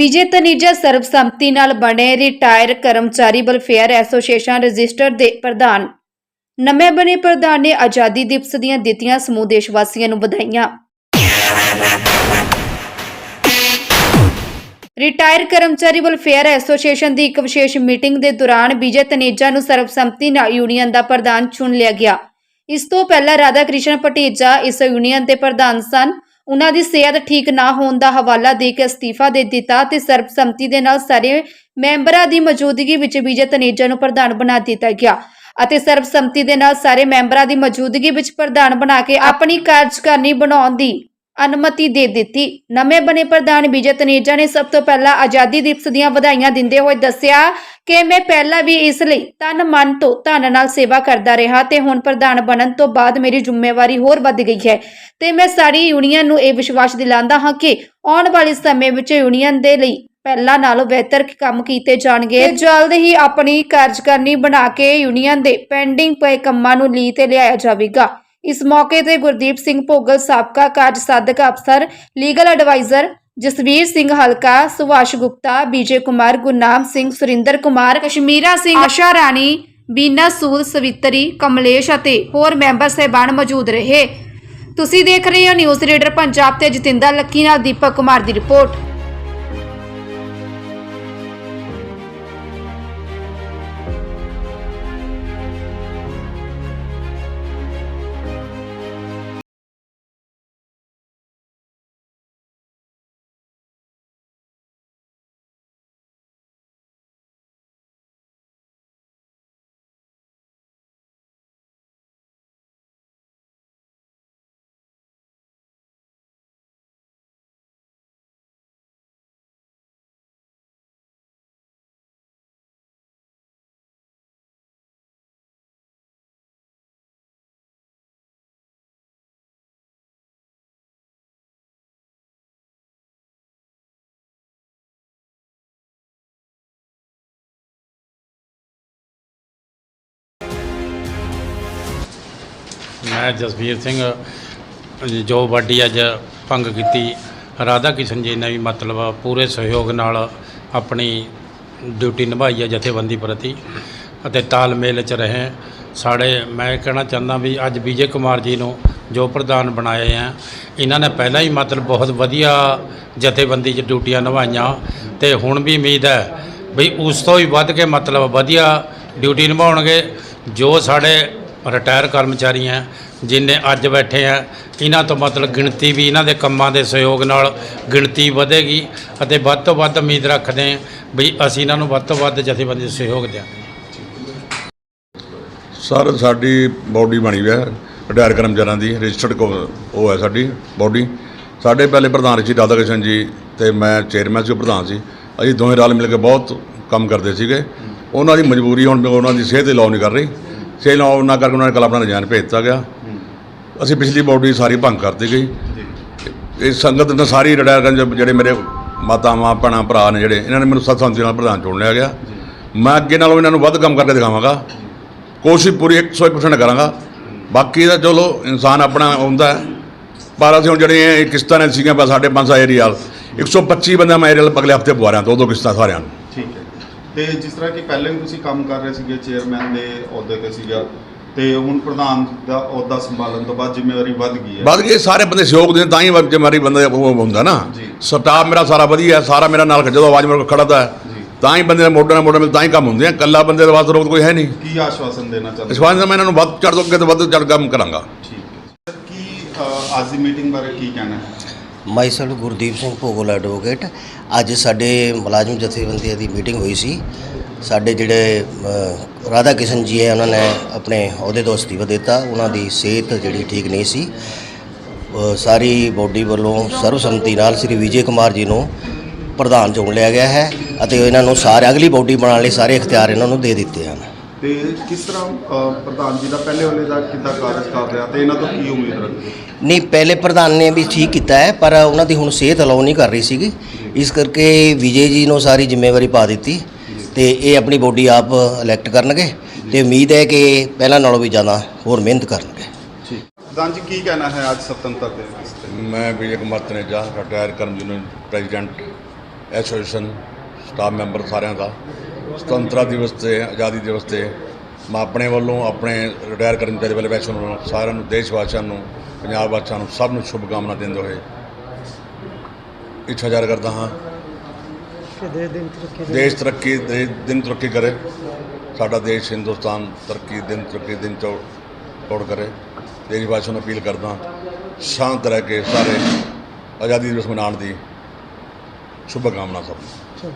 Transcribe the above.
ਵਿਜੇ ਤਨੀਜਾ ਸਰਬਸੰਮਤੀ ਨਾਲ ਬਣੇ ਰਿਟਾਇਰ ਕਰਮਚਾਰੀ ਵੈਲਫੇਅਰ ਐਸੋਸੀਏਸ਼ਨ ਰਜਿਸਟਰ ਦੇ ਪ੍ਰਧਾਨ। ਨਵੇਂ ਬਣੇ ਪ੍ਰਧਾਨ ਨੇ ਆਜ਼ਾਦੀ ਦਿਵਸ ਦੀਆਂ ਦਿੱਤੀਆਂ ਸਮੂਹ ਦੇਸ਼ ਵਾਸੀਆਂ ਨੂੰ ਵਧਾਈਆਂ। ਰਿਟਾਇਰ ਕਰਮਚਾਰੀ ਵੈਲਫੇਅਰ ਐਸੋਸੀਏਸ਼ਨ ਦੀ ਇੱਕ ਵਿਸ਼ੇਸ਼ ਮੀਟਿੰਗ ਦੇ ਦੌਰਾਨ ਵਿਜੇ ਤਨੇਜਾ ਨੂੰ ਸਰਬਸੰਮਤੀ ਨਾਲ ਯੂਨੀਅਨ ਦਾ ਪ੍ਰਧਾਨ ਚੁਣ ਲਿਆ ਗਿਆ। ਇਸ ਤੋਂ ਪਹਿਲਾਂ ਰਾਧਾ ਕ੍ਰਿਸ਼ਨ ਭਟੀਜਾ ਇਸ ਯੂਨੀਅਨ ਦੇ ਪ੍ਰਧਾਨ ਸਨ। ਉਹਨਾਂ ਦੀ ਸਿਹਤ ਠੀਕ ਨਾ ਹੋਣ ਦਾ ਹਵਾਲਾ ਦੇ ਕੇ ਅਸਤੀਫਾ ਦੇ ਦਿੱਤਾ ਤੇ ਸਰਬਸੰਮਤੀ ਦੇ ਨਾਲ ਸਾਰੇ ਮੈਂਬਰਾਂ ਦੀ ਮੌਜੂਦਗੀ ਵਿੱਚ ਵਿਜੇ ਤਨੇਜਾ ਨੂੰ ਪ੍ਰਧਾਨ ਬਣਾ ਦਿੱਤਾ ਗਿਆ ਅਤੇ ਸਰਬਸੰਮਤੀ ਦੇ ਨਾਲ ਸਾਰੇ ਮੈਂਬਰਾਂ ਦੀ ਮੌਜੂਦਗੀ ਵਿੱਚ ਪ੍ਰਧਾਨ ਬਣਾ ਕੇ ਆਪਣੀ ਕਾਰਜਕਾਰਨੀ ਬਣਾਉਣ ਦੀ ਅਨੁਮਤੀ ਦੇ ਦਿੱਤੀ। ਨਵੇਂ ਬਣੇ ਪ੍ਰਧਾਨ ਵਿਜੇ ਤਨੇਜਾ ਨੇ ਸਭ ਤੋਂ ਪਹਿਲਾਂ ਆਜ਼ਾਦੀ ਦਿਵਸ ਦੀਆਂ ਵਧਾਈਆਂ ਦਿੰਦੇ ਹੋਏ ਦੱਸਿਆ ਕਿ ਮੈਂ ਪਹਿਲਾਂ ਵੀ ਇਸ ਲਈ ਤਨ ਮਨ ਤੋਂ ਧਨ ਨਾਲ ਸੇਵਾ ਕਰਦਾ ਰਿਹਾ ਤੇ ਹੁਣ ਪ੍ਰਧਾਨ ਬਣਨ ਤੋਂ ਬਾਅਦ ਮੇਰੀ ਜ਼ਿੰਮੇਵਾਰੀ ਹੋਰ ਵੱਧ ਗਈ ਹੈ। ਤੇ ਮੈਂ ਸਾਰੀ ਯੂਨੀਅਨ ਨੂੰ ਇਹ ਵਿਸ਼ਵਾਸ ਦਿਲਾਉਂਦਾ ਹਾਂ ਕਿ ਆਉਣ ਵਾਲੇ ਸਮੇਂ ਵਿੱਚ ਯੂਨੀਅਨ ਦੇ ਲਈ ਪਹਿਲਾਂ ਨਾਲੋਂ ਬਿਹਤਰ ਕੰਮ ਕੀਤੇ ਜਾਣਗੇ। ਤੇ ਜਲਦ ਹੀ ਆਪਣੀ ਕਾਰਜਕਾਰਨੀ ਬਣਾ ਕੇ ਯੂਨੀਅਨ ਦੇ ਪੈਂਡਿੰਗ ਪਏ ਕੰਮਾਂ ਨੂੰ ਲੀ ਤੇ ਲਿਆਇਆ ਜਾਵੇਗਾ। ਇਸ ਮੌਕੇ ਤੇ ਗੁਰਦੀਪ ਸਿੰਘ ਭੋਗਲ, ਸਾਬਕਾ ਕਾਰਜ ਸਾਧਕ ਅਫਸਰ, ਲੀਗਲ ਐਡਵਾਈਜ਼ਰ ਜਸਵੀਰ ਸਿੰਘ ਹਲਕਾ, ਸੁਭਾਸ਼ ਗੁਪਤਾ, ਬੀਜੇ ਕੁਮਾਰ, ਗੁਰਨਾਮ ਸਿੰਘ, ਸੁਰਿੰਦਰ ਕੁਮਾਰ, ਕਸ਼ਮੀਰਾ ਸਿੰਘ, ਆਸ਼ਾ ਰਾਣੀ, ਬੀਨਾ ਸੂਦ ਸਵਿਤਰੀ, ਕਮਲੇਸ਼ ਅਤੇ ਹੋਰ ਮੈਂਬਰ ਸਹਿਬਾਨ ਮੌਜੂਦ ਰਹੇ। ਤੁਸੀਂ ਦੇਖ ਰਹੇ ਹੋ ਨਿਊਜ਼ ਰੀਡਰ ਪੰਜਾਬ ਤੇ ਜਤਿੰਦਰ ਲੱਕੀ ਨਾਲ ਦੀਪਕ ਕੁਮਾਰ ਦੀ ਰਿਪੋਰਟ। ਮੈਂ ਜਸਵੀਰ ਸਿੰਘ, ਜੋ ਵੱਡੀ ਅੱਜ ਭੰਗ ਕੀਤੀ, ਰਾਧਾ ਕਿਸ਼ਨ ਜੀ ਨੇ ਵੀ ਮਤਲਬ ਪੂਰੇ ਸਹਿਯੋਗ ਨਾਲ ਆਪਣੀ ਡਿਊਟੀ ਨਿਭਾਈ ਹੈ ਜਥੇਬੰਦੀ ਪ੍ਰਤੀ ਅਤੇ ਤਾਲਮੇਲ 'ਚ ਰਹੇ। ਸਾਡੇ, ਮੈਂ ਕਹਿਣਾ ਚਾਹੁੰਦਾ ਵੀ ਅੱਜ ਵਿਜੇ ਕੁਮਾਰ ਜੀ ਨੂੰ ਜੋ ਪ੍ਰਧਾਨ ਬਣਾਏ ਆ, ਇਹਨਾਂ ਨੇ ਪਹਿਲਾਂ ਹੀ ਮਤਲਬ ਬਹੁਤ ਵਧੀਆ ਜਥੇਬੰਦੀ 'ਚ ਡਿਊਟੀਆਂ ਨਿਭਾਈਆਂ ਤੇ ਹੁਣ ਵੀ ਉਮੀਦ ਹੈ ਵੀ ਉਸ ਤੋਂ ਵੀ ਵੱਧ ਕੇ ਮਤਲਬ ਵਧੀਆ ਡਿਊਟੀ ਨਿਭਾਉਣਗੇ। ਜੋ ਸਾਡੇ ਰਿਟਾਇਰ ਕਰਮਚਾਰੀ ਹੈ ਜਿੰਨੇ ਅੱਜ ਬੈਠੇ ਆ, ਇਹਨਾਂ ਤੋਂ ਮਤਲਬ ਗਿਣਤੀ ਵੀ ਇਹਨਾਂ ਦੇ ਕੰਮਾਂ ਦੇ ਸਹਿਯੋਗ ਨਾਲ ਗਿਣਤੀ ਵਧੇਗੀ ਅਤੇ ਵੱਧ ਤੋਂ ਵੱਧ ਉਮੀਦ ਰੱਖਦੇ ਹਾਂ ਵੀ ਅਸੀਂ ਇਹਨਾਂ ਨੂੰ ਵੱਧ ਤੋਂ ਵੱਧ ਜਥੇਬੰਦੀ ਸਹਿਯੋਗ ਦਿਆਂਗੇ। ਸਰ, ਸਾਡੀ ਬਾਡੀ ਬਣੀ ਹੋਈ ਹੈ, ਰਿਟਾਇਰ ਕਰਮਚਾਰੀਆਂ ਦੀ, ਰਜਿਸਟਰਡ ਕੋ ਉਹ ਹੈ ਸਾਡੀ ਬਾਡੀ। ਸਾਡੇ ਪਹਿਲੇ ਪ੍ਰਧਾਨ ਸੀ ਰਾਧਾ ਕ੍ਰਿਸ਼ਨ ਜੀ ਤੇ ਮੈਂ ਚੇਅਰਮੈਨ ਸੀ, ਉਹ ਪ੍ਰਧਾਨ ਸੀ। ਅਸੀਂ ਦੋਵੇਂ ਰਲ ਮਿਲ ਕੇ ਬਹੁਤ ਕੰਮ ਕਰਦੇ ਸੀਗੇ। ਉਹਨਾਂ ਦੀ ਮਜਬੂਰੀ ਹੁਣ ਉਹਨਾਂ ਦੀ ਸਿਹਤ ਲਾਉ ਨਹੀਂ ਕਰ ਰਹੀ। ਸਿਹਤ ਲਾਉ ਨਾ ਕਰਕੇ ਉਹਨਾਂ ਨੇ ਕੱਲ੍ਹ ਆਪਣਾ ਰਜਾਨ ਭੇਜ ਦਿੱਤਾ ਗਿਆ। ਅਸੀਂ ਪਿਛਲੀ ਬਾਡੀ ਸਾਰੀ ਭੰਗ ਕਰਤੀ ਗਈ ਇਹ ਸੰਗਤ ਨੇ ਸਾਰੀ ਕਰਨ ਜਿਹੜੇ ਮੇਰੇ ਮਾਤਾਵਾਂ ਭੈਣਾਂ ਭਰਾ ਨੇ ਜਿਹੜੇ ਇਹਨਾਂ ਨੇ ਮੈਨੂੰ ਸਤਸੰਗ ਨਾਲ ਪ੍ਰਧਾਨ ਚੁਣ ਲਿਆ ਗਿਆ। ਮੈਂ ਅੱਗੇ ਨਾਲੋਂ ਇਹਨਾਂ ਨੂੰ ਵੱਧ ਕੰਮ ਕਰਕੇ ਦਿਖਾਵਾਂਗਾ। ਕੋਸ਼ਿਸ਼ ਪੂਰੀ 101% ਕਰਾਂਗਾ। ਬਾਕੀ ਦਾ ਚਲੋ ਇਨਸਾਨ ਆਪਣਾ ਹੁੰਦਾ। ਪਰ ਅਸੀਂ ਹੁਣ ਜਿਹੜੇ ਇਹ ਕਿਸ਼ਤਾਂ ਨੇ ਸੀਗੀਆਂ ਬਸ ਸਾਡੇ 500 ਏਰੀਅਲ 125 ਬੰਦਾ ਮੈਂ ਏਰੀਅਲ ਅਗਲੇ ਹਫ਼ਤੇ ਪਵਾ ਰਿਹਾ ਦੋ ਦੋ ਕਿਸ਼ਤਾਂ ਸਾਰਿਆਂ ਨੂੰ। ਠੀਕ ਹੈ। ਤੇ ਜਿਸ ਤਰ੍ਹਾਂ ਕਿ ਪਹਿਲੇ ਵੀ ਤੁਸੀਂ ਕੰਮ ਕਰ ਰਹੇ ਸੀਗੇ ਚੇਅਰਮੈਨ ਦੇ ਅਹੁਦੇ ਤੇ ਸੀਗਾ ਤੇ ਹੁਣ ਪ੍ਰਧਾਨ ਦਾ ਅਹੁਦਾ ਸੰਭਾਲਣ ਤੋਂ ਬਾਅਦ ਜ਼ਿੰਮੇਵਾਰੀ ਵੱਧ ਗਈ ਹੈ। ਬਾਅਦ ਇਹ ਸਾਰੇ ਬੰਦੇ ਸਹਿਯੋਗ ਦੇਣ ਤਾਂ ਹੀ ਜਿਮਾਰੀ ਬੰਦਾ ਉਹ ਹੁੰਦਾ ਨਾ। ਸਟਾਫ ਮੇਰਾ ਸਾਰਾ ਵਧੀਆ ਹੈ, ਸਾਰਾ ਮੇਰਾ ਨਾਲ ਜਦੋਂ ਆਵਾਜ਼ ਮੇਰੇ ਕੋਲ ਖੜਦਾ ਹੈ। ਤਾਂ ਹੀ ਬੰਦੇ ਦਾ ਮੋਢੇ ਨਾਲ ਮੋਢੇ ਮਿਲ ਤਾਂ ਹੀ ਕੰਮ ਹੁੰਦੇ ਆ ਕੱਲਾ ਬੰਦੇ ਦਾ ਵਾਸਤੇ ਰੋਕ ਕੋਈ ਹੈ ਨਹੀਂ। ਕੀ ਆਸ਼ਵਾਸਨ ਦੇਣਾ ਚਾਹੁੰਦੇ ਇਸ ਵਾਰ ਮੈਂ ਇਹਨਾਂ ਨੂੰ ਵੱਧ ਚੜ੍ਹ ਤੋਂ ਅੱਗੇ ਤੋਂ ਵੱਧ ਚੜ੍ਹ ਕੰਮ ਕਰਾਂਗਾ। ਠੀਕ ਹੈ। ਕੀ ਅੱਜ ਦੀ ਮੀਟਿੰਗ ਬਾਰੇ ਕੀ ਕਹਿਣਾ ਹੈ? ਮਾਈਸੈਲਫ ਗੁਰਦੀਪ ਸਿੰਘ ਭੋਗਲ ਐਡਵੋਕੇਟ ਅੱਜ ਸਾਡੇ ਮੁਲਾਜ਼ਮ ਜਥੇਬੰਦੀਆਂ ਦੀ ਮੀਟਿੰਗ ਹੋਈ ਸੀ। ਸਾਡੇ ਜਿਹੜੇ ਅ, ਰਾਧਾ ਕਿਸ਼ਨ ਜੀ ਹੈ ਉਹਨਾਂ ਨੇ ਆਪਣੇ ਅਹੁਦੇ ਤੋਂ ਅਸਤੀਫਾ ਦਿੱਤਾ। ਉਹਨਾਂ ਦੀ ਸਿਹਤ ਜਿਹੜੀ ਠੀਕ ਨਹੀਂ ਸੀ। ਅ, ਸਾਰੀ ਬੋਡੀ ਵੱਲੋਂ ਸਰਬਸੰਮਤੀ ਨਾਲ ਸ੍ਰੀ ਵਿਜੇ ਕੁਮਾਰ ਜੀ ਨੂੰ ਪ੍ਰਧਾਨ ਚੁਣ ਲਿਆ ਗਿਆ ਹੈ ਅਤੇ ਇਹਨਾਂ ਨੂੰ ਸਾਰੇ ਅਗਲੀ ਬੋਡੀ ਬਣਾਉਣ ਲਈ ਸਾਰੇ ਇਖਤਿਆਰ ਇਹਨਾਂ ਨੂੰ ਦੇ ਦਿੱਤੇ ਹਨ। ਤੇ ਕਿਸ ਤਰ੍ਹਾਂ ਅ, ਪ੍ਰਧਾਨ ਜੀ ਦਾ ਪਹਿਲੇ ਵੇਲੇ ਦਾ ਕਿੱਦਾਂ ਕਾਰਜ ਕਰ ਰਿਹਾ ਤੇ ਇਹਨਾਂ ਤੋਂ ਕੀ ਉਮੀਦ ਰੱਖਦੇ ਨਹੀਂ ਪਹਿਲੇ ਪ੍ਰਧਾਨ ਨੇ ਵੀ ਠੀਕ ਕੀਤਾ ਹੈ ਪਰ ਉਹਨਾਂ ਦੀ ਹੁਣ ਸਿਹਤ ਅਲਾਉ ਨਹੀਂ ਕਰ ਰਹੀ ਸੀਗੀ। ਇਸ ਕਰਕੇ ਵਿਜੇ ਜੀ ਨੂੰ ਸਾਰੀ ਜ਼ਿੰਮੇਵਾਰੀ ਪਾ ਦਿੱਤੀ ਤੇ ਇਹ ਆਪਣੀ ਬੋਡੀ ਆਪ ਇਲੈਕਟ ਕਰਨਗੇ ਤੇ ਉਮੀਦ ਹੈ ਕਿ ਪਹਿਲਾਂ ਨਾਲੋਂ ਵੀ ਜ਼ਿਆਦਾ ਹੋਰ ਮਿਹਨਤ ਕਰਨਗੇ। ਪ੍ਰਧਾਨ ਜੀ ਕੀ ਕਹਿਣਾ ਹੈ ਅੱਜ ਸੁਤੰਤਰ ਦਿਵਸ ਤੇ? ਮੈਂ ਵਿਜੇ ਕੁਮਾਰ ਤਨੇਜਾ ਰਿਟਾਇਰ ਕਰਮ union president association staff member ਸਾਰਿਆਂ ਦਾ। ਸੁਤੰਤਰਤਾ ਦਿਵਸ ਤੇ ਆਜ਼ਾਦੀ ਦਿਵਸ ਤੇ ਮੈਂ ਆਪਣੇ ਵੱਲੋਂ ਆਪਣੇ ਰਿਟਾਇਰ ਕਰਮਚਾਰੀ ਵੱਲੋਂ ਵੈਸ਼ਨ ਵੱਲੋਂ ਸਾਰਿਆਂ ਨੂੰ ਦੇਸ਼ ਵਾਸੀਆਂ ਨੂੰ ਪੰਜਾਬ ਵਾਸੀਆਂ ਨੂੰ ਸਭ ਨੂੰ ਸ਼ੁਭ ਕਾਮਨਾ ਦਿੰਦੇ ਹੋਏ ਇੱਛਾ ਜ਼ਾਹਰ ਕਰਦਾ ਹਾਂ ਕਿ ਦੇ ਦਿਨ ਤਰੱਕੀ ਦੇ ਦੇਸ਼ ਤਰੱਕੀ ਦੇ ਦਿਨ ਤਰੱਕੀ ਕਰੇ ਸਾਡਾ ਦੇਸ਼ ਹਿੰਦੁਸਤਾਨ ਤਰੱਕੀ ਦਿਨ ਤਰੱਕੀ ਦਿਨ ਚੌੜ ਕਰੇ। ਦੇਸ਼ ਵਾਸੀਆਂ ਨੂੰ ਅਪੀਲ ਕਰਦਾ ਸ਼ਾਂਤ ਰਹਿ ਕੇ ਸਾਰੇ ਆਜ਼ਾਦੀ ਦਿਵਸ ਮਨਾਉਣ ਦੀ ਸ਼ੁਭ ਕਾਮਨਾ ਸਭ ਨੂੰ।